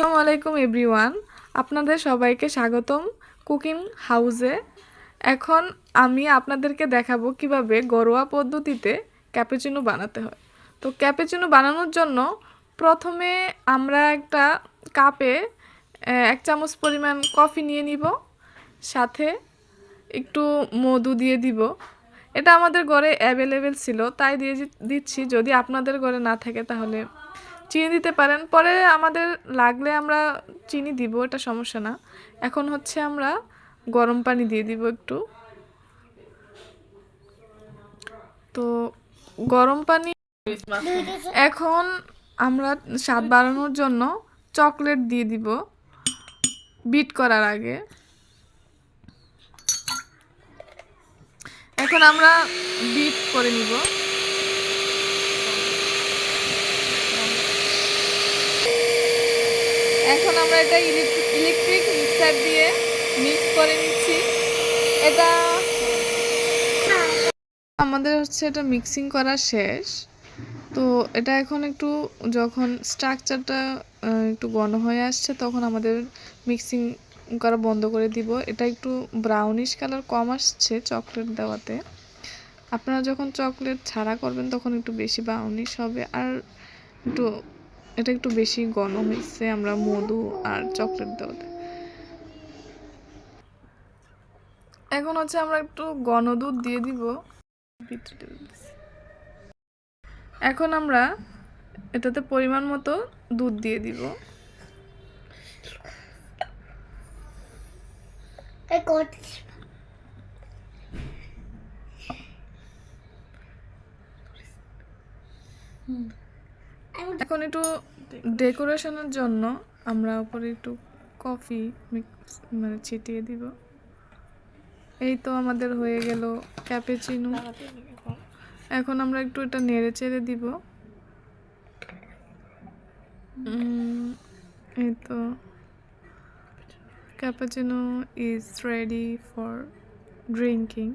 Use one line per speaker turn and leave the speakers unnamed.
আসসালামু আলাইকুম, এভরিওয়ান। আপনাদের সবাইকে স্বাগতম কুকিং হাউসে। এখন আমি আপনাদেরকে দেখাবো কীভাবে ঘরোয়া পদ্ধতিতে ক্যাপুচিনো বানাতে হয়। তো ক্যাপুচিনো বানানোর জন্য প্রথমে আমরা একটা কাপে এক চামচ পরিমাণ কফি নিয়ে নিব, সাথে একটু মধু দিয়ে দিব। এটা আমাদের ঘরে অ্যাভেলেবেল ছিল, তাই দিয়ে দিচ্ছি। যদি আপনাদের ঘরে না থাকে তাহলে চিনি দিতে পারেন। পরে আমাদের লাগলে আমরা চিনি দিব, এটা সমস্যা না। এখন হচ্ছে আমরা গরম পানি দিয়ে দিব একটু। তো গরম পানি এখন আমরা স্বাদ বাড়ানোর জন্য চকলেট দিয়ে দিব বিট করার আগে। এখন আমরা বিট করে নিব। এখন আমরা এটা ইলেকট্রিক মিক্সার দিয়ে মিক্স করে নিচ্ছি। এটা আমাদের হচ্ছে এটা মিক্সিং করা শেষ। তো এটা এখন একটু যখন স্ট্রাকচারটা একটু ঘন হয়ে আসছে, তখন আমাদের মিক্সিং করা বন্ধ করে দিব। এটা একটু ব্রাউনিশ কালার কম আসছে চকলেট দেওয়াতে। আপনারা যখন চকলেট ছাড়া করবেন, তখন একটু বেশি ব্রাউনিশ হবে। আর একটু এটা একটু বেশি ঘন হয়েছে, আমরা মধু আর চকলেট দেওয়াতে এখন হচ্ছে আমরা একটু ঘন দুধ দিয়ে দিব। এখন আমরা এটাতে পরিমাণ মতো দুধ দিয়ে দিব।
করতে
এখন একটু ডেকোরেশনের জন্য আমরা উপরে একটু কফি মিক্স মানে ছিটিয়ে দিব। এই তো আমাদের হয়ে গেল ক্যাপেচিনো এখন আমরা একটু এটা নেড়ে চেড়ে দিব। এই তো cappuccino is ready for drinking